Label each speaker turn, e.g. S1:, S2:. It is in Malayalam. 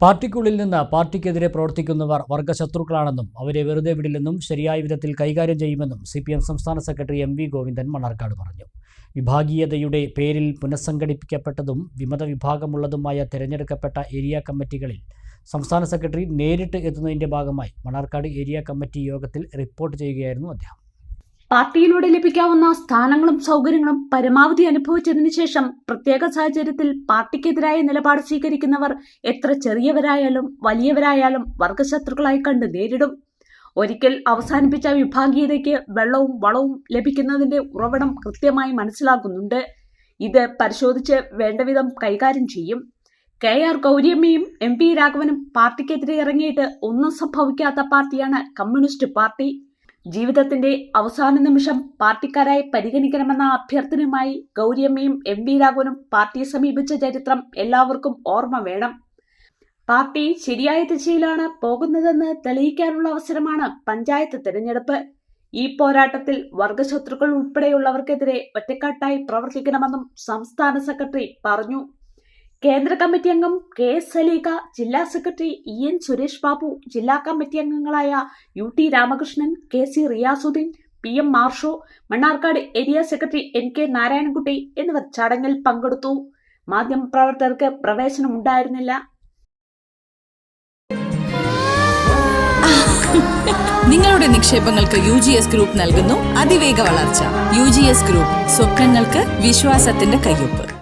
S1: പാർട്ടിക്കുള്ളിൽ നിന്ന് പാർട്ടിക്കെതിരെ പ്രവർത്തിക്കുന്നവർ വർഗശത്രുക്കളാണെന്നും അവരെ വെറുതെ വിടില്ലെന്നും ശരിയായ വിധത്തിൽ കൈകാര്യം ചെയ്യുമെന്നും സി പി എം സംസ്ഥാന secretary M V Govindan Manarcad പറഞ്ഞു. വിഭാഗീയതയുടെ പേരിൽ പുനഃസംഘടിപ്പിക്കപ്പെട്ടതും വിമത വിഭാഗമുള്ളതുമായ തിരഞ്ഞെടുക്കപ്പെട്ട ഏരിയ കമ്മിറ്റികളിൽ സംസ്ഥാന സെക്രട്ടറി നേരിട്ട് എത്തുന്നതിന്റെ ഭാഗമായി മണർക്കാട് ഏരിയ കമ്മിറ്റി യോഗത്തിൽ റിപ്പോർട്ട് ചെയ്യുകയായിരുന്നു അദ്ദേഹം.
S2: പാർട്ടിയിലൂടെ ലഭിക്കാവുന്ന സ്ഥാനങ്ങളും സൗകര്യങ്ങളും പരമാവധി അനുഭവിച്ചതിനു ശേഷം പ്രത്യേക സാഹചര്യത്തിൽ പാർട്ടിക്കെതിരായ നിലപാട് സ്വീകരിക്കുന്നവർ എത്ര ചെറിയവരായാലും വലിയവരായാലും വർഗശത്രുക്കളായി കണ്ട് നേരിടും. ഒരിക്കൽ അവസാനിപ്പിച്ച വിഭാഗീയതയ്ക്ക് വെള്ളവും വളവും ലഭിക്കുന്നതിന്റെ ഉറവിടം കൃത്യമായി മനസ്സിലാക്കുന്നുണ്ട്. ഇത് പരിശോധിച്ച് വേണ്ടവിധം കൈകാര്യം ചെയ്യും. കെ ആർ ഗൗരിയമ്മയും എം പി രാഘവനും പാർട്ടിക്കെതിരെ ഇറങ്ങിയിട്ട് ഒന്നും സംഭവിക്കാത്ത പാർട്ടിയാണ് കമ്മ്യൂണിസ്റ്റ് പാർട്ടി. ജീവിതത്തിന്റെ അവസാന നിമിഷം പാർട്ടിക്കാരായി പരിഗണിക്കണമെന്ന അഭ്യർത്ഥനയുമായി ഗൗരിയമ്മയും എം വി രാഘവനും പാർട്ടിയെ സമീപിച്ച ചരിത്രം എല്ലാവർക്കും ഓർമ്മ വേണം. പാർട്ടി ശരിയായ ദിശയിലാണ് പോകുന്നതെന്ന് തെളിയിക്കാനുള്ള അവസരമാണ് പഞ്ചായത്ത് തിരഞ്ഞെടുപ്പ്. ഈ പോരാട്ടത്തിൽ വർഗശത്രുക്കൾ ഉൾപ്പെടെയുള്ളവർക്കെതിരെ ഒറ്റക്കാട്ടായി പ്രവർത്തിക്കണമെന്നും സംസ്ഥാന സെക്രട്ടറി പറഞ്ഞു. കേന്ദ്ര കമ്മിറ്റി അംഗം കെ എസ് സലീക ജില്ലാ secretary E N Suresh Babu ജില്ലാ കമ്മിറ്റി അംഗങ്ങളായ U T Ramakrishnan K C Riyasudheen P M Marsho Mannarkkad area secretary N K Narayanankutty എന്നിവർ ചടങ്ങിൽ പങ്കെടുത്തു. മാധ്യമപ്രവർത്തകർക്ക് പ്രവേശനം ഉണ്ടായിരുന്നില്ല
S3: നിങ്ങളുടെ നിക്ഷേപങ്ങൾക്ക് യു ജി എസ് ഗ്രൂപ്പ് നൽകുന്നു അതിവേഗ വളർച്ച. യു ജി എസ് ഗ്രൂപ്പ് സ്വപ്നങ്ങൾക്ക് വിശ്വാസത്തിന്റെ കയ്യൊപ്പ്.